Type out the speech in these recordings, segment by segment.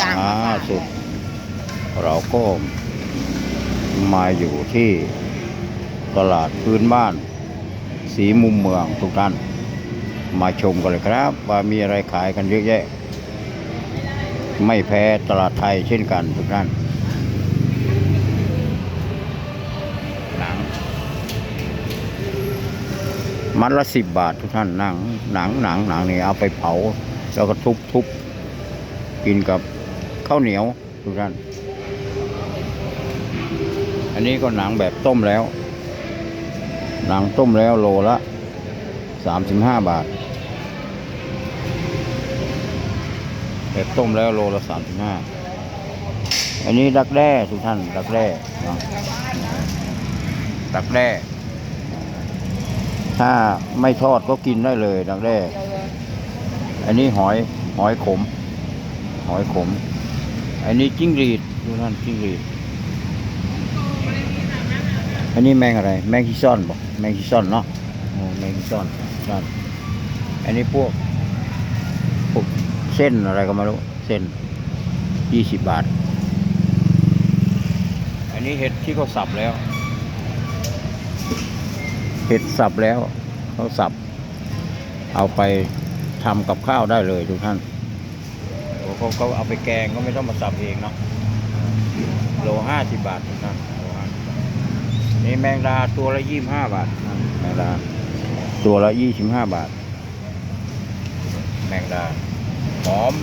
ยางามาฝากสุด เราก็มาอยู่ที่ตลาดพื้นบ้าน สีมุมเมืองทุกท่าน มาชมกันเลยครับ ว่ามีอะไรขายกันเยอะแยะ ไม่แพ้ตลาดไทยเช่นกันทุกท่านหนังมัดละสิบบาททุกท่านหนังหนังหนังหนังนี่เอาไปเผา แล้วก็ทุบทุบกินกับ ข้าวเหนียวทุกท่าน อันนี้ก็หนังแบบต้มแล้ว หนังต้มแล้วโลละสามสิบห้าบาทแบบต้มแล้วโลละสามสิบห้าอันนี้ดักแด้ทุกท่านดักแด้ดักแด้ถ้าไม่ทอดก็กินได้เลยดักแด้อันนี้หอยหอยขม หอยขม อันนี้จิ้งหรีดทุกท่านจิ้งหรีดอันนี้แมงอะไร แมงคีซ่อนบอกแมงคีซ่อนเนาะโอ้แมงคีซ่อนนั่นอันนี้พวกพวกเส้นอะไรก็ไม่รู้เส้นยี่สิบบาท อันนี้เห็ดที่เขาสับแล้ว เห็ดสับแล้วเขาสับ เอาไปทำกับข้าวได้เลยทุกท่าน เขาเขาเอาไปแกงก็ไม่ต้องมาสับเองเนาะโลห้าสิบบาททุกท่านโลห้านี่แมงดาตัวละยี่สิบห้าบาทนะแมงดาตัวละยี่สิบห้าบาท แมงดาหอม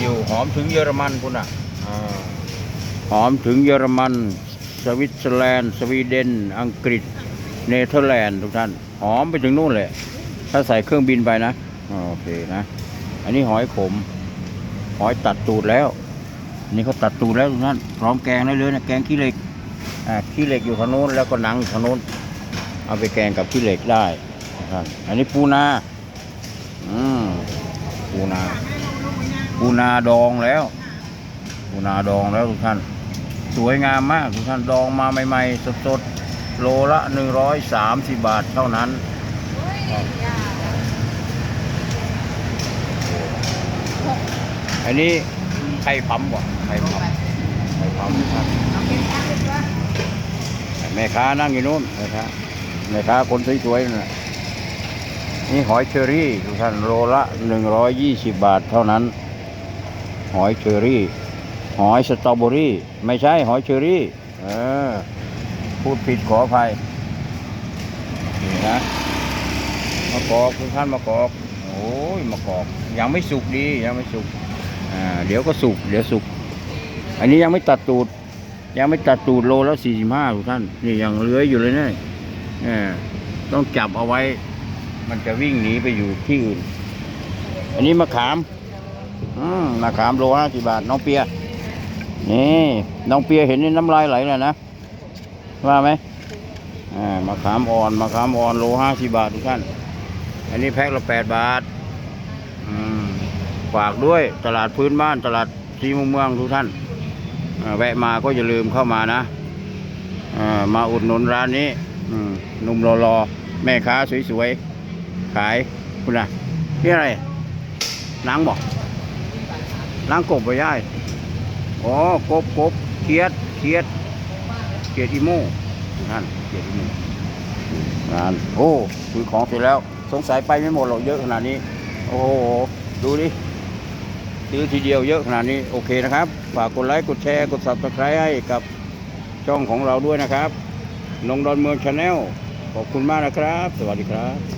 อยู่หอมถึงเยอรมันคุณอะหอมถึงเยอรมัน สวิตเซอร์แลนด์ สวีเดน อังกฤษ เนเธอร์แลนด์ทุกท่าน หอมไปถึงนู่นเลย ถ้าใส่เครื่องบินไปนะ โอเคนะ อันนี้หอยขม หอยตัดตูดแล้วอันนี้เขาตัดตูดแล้วทุกท่านพร้อมแกงได้เลยนะแกงขี้เหล็กอ่าขี้เหล็กอยู่ทางโน้นแล้วก็หนังอยู่ทางโน้นเอาไปแกงกับขี้เหล็กได้นะครับอันนี้ปูนาอืมปูนาปูนาดองแล้วปูนาดองแล้วทุกท่านสวยงามมากทุกท่านดองมาใหม่ๆสดๆโลละหนึ่งร้อยสามสิบบาทเท่านั้น อันนี้ไข่พัมบ่ไข่พัมไข่พัมครับแม่ค้านั่งอยู่นู้นแม่ค้าแม่ค้าคนสวยๆนะนี่หอยเชอรี่ทุกท่านโลละหนึ่งร้อยยี่สิบบาทเท่านั้น หอยเชอรี่ หอยสตรอเบอรี่ ไม่ใช่หอยเชอรี่ เออ พูดผิดขออภัยนี่นะมะกอกทุกท่านมะกอก โอ้ยมะกอก ยังไม่สุกดียังไม่สุก อ่าเดี๋ยวก็สุกเดี๋ยวสุก อันนี้ยังไม่ตัดตูด ยังไม่ตัดตูดโลแล้วสี่สิบห้าทุกท่าน นี่ยังเลื้อยอยู่เลยเนี่ยต้องจับเอาไว้ มันจะวิ่งหนีไปอยู่ที่อื่น อันนี้มะขามอืมมะขามโลห้าสิบาท น้องเปีย นี่น้องเปียเห็นนี่น้ำลายไหลเลยนะ ว่าไหมอ่ามะขามอ่อนมะขามอ่อนโลห้าสิบบาททุกท่าน อันนี้แพ็คละแปดบาท อืม ฝากด้วยตลาดพื้นบ้านตลาดสีมุมเมืองทุกท่านแวะมาก็อย่าลืมเข้ามานะมาอุดหนุนร้านนี้หนุ่มรอๆแม่ค้าสวยๆ ขายคุณนะนี่อะไรนังบอกหนังกบไปย่ายอ๋อกบกบเขียดเขียดเขียดอีโม่นั่นเขียดอีโม่งานโอ้ซื้อของเสร็จแล้ว สงสัยไปไม่หมดหรอกเยอะขนาดนี้ โอ้โห ดูดิ ซื้อทีเดียวเยอะขนาดนี้โอเคนะครับ ฝากกดไลค์กดแชร์กด subscribe ให้กับช่องของเราด้วยนะครับ นงดอนเมืองชาแนลขอบคุณมากนะครับ สวัสดีครับ